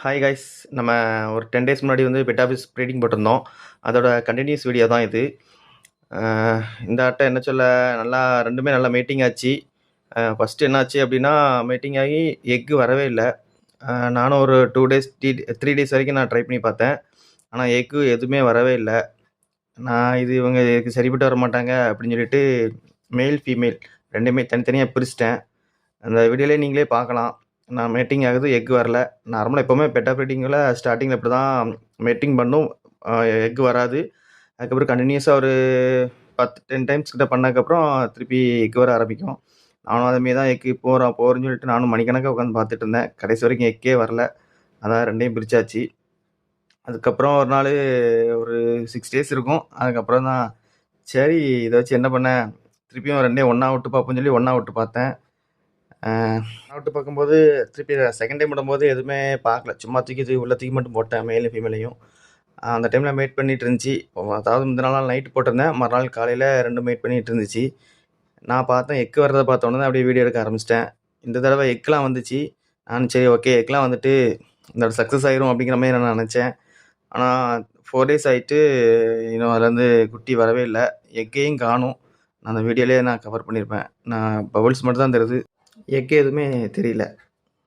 Hi guys நம்ம ஒரு ten days முன்னாடி வந்து பெட் ஆஃபீஸ் ப்ரீடிங் போட்டிருந்தோம். அதோட கண்டினியூஸ் வீடியோ தான் இது. இந்த அட்டை என்ன சொல்ல நல்லா ரெண்டுமே நல்லா மீட்டிங் ஆச்சு. ஃபஸ்ட்டு என்னாச்சு அப்படின்னா மீட்டிங் ஆகி எக்கு வரவே இல்லை. நானும் ஒரு two days three three days வரைக்கும் நான் ட்ரை பண்ணி பார்த்தேன். ஆனால் எக்கு எதுவுமே வரவே இல்லை. நான் இது இவங்க இதுக்கு சரிப்பட்டு வர மாட்டாங்க அப்படின்னு சொல்லிட்டு மேல் ஃபீமேல் ரெண்டுமே தனித்தனியாக பிரிச்சிட்டேன். அந்த வீடியோலேயே நீங்களே பார்க்கலாம். நான் மேட்டிங் ஆகுது எக் வரல. நார்மலாக எப்போவுமே பெட்டா ப்ரீடிங்கில் ஸ்டார்டிங்கில் இப்படி தான் மேட்டிங் பண்ணும். எக் வராது. அதுக்கப்புறம் கண்டினியூஸாக ஒரு பத்து டென் டைம்ஸ் கிட்ட பண்ணதுக்கப்புறம் திருப்பி எக் வர ஆரம்பிக்கும். நானும் அதேமாரி தான் எக்கு போகிறோம் போகிறேன்னு சொல்லிட்டு நானும் மணிக்கணக்காக உட்காந்து பார்த்துட்டு இருந்தேன். கடைசி வரைக்கும் எக்கே வரல. அதான் ரெண்டையும் பிரிச்சாச்சு. அதுக்கப்புறம் ஒரு நாள் ஒரு சிக்ஸ் டேஸ் இருக்கும். அதுக்கப்புறம் தான் சரி இதை வச்சு என்ன பண்ணேன்? திருப்பியும் ரெண்டையும் ஒன்றா விட்டு பார்ப்போம்னு சொல்லி ஒன்றா விட்டு பார்த்தேன். ஒன்றா பார்க்கும்போது திருப்பி செகண்ட் டைம் விடும்போது எதுவுமே பார்க்கல. சும்மா தூக்கி தூக்கி உள்ள தூக்கி மட்டும் போட்டேன் மேலையும் ஃபீமேலையும் அந்த டைமில் மேட் பண்ணிட்டு இருந்துச்சு. அதாவது முந்தின நாள் நைட்டு போட்டிருந்தேன். மறுநாள் காலையில் ரெண்டும் மேட் பண்ணிட்டு இருந்துச்சு. நான் பார்த்தேன் எக்கு வர்றதை பார்த்தோன்னே அப்படியே வீடியோ எடுக்க ஆரம்பிச்சிட்டேன். இந்த தடவை எக்கெலாம் வந்துச்சு. நான் சரி ஓகே எக்கெலாம் வந்துட்டு இந்த தடவை சக்ஸஸ் ஆயிரும் அப்படிங்கிற மாதிரி நான் நினச்சேன். ஆனால் ஃபோர் டேஸ் ஆகிட்டு இன்னும் அதுலேருந்து குட்டி வரவே இல்லை. எக்கையும் காணும். நான் அந்த வீடியோலேயே நான் கவர் பண்ணியிருப்பேன் நான் பபுள்ஸ் மட்டும் தான் தெரியுது. எக்கு எதுவுமே தெரியல.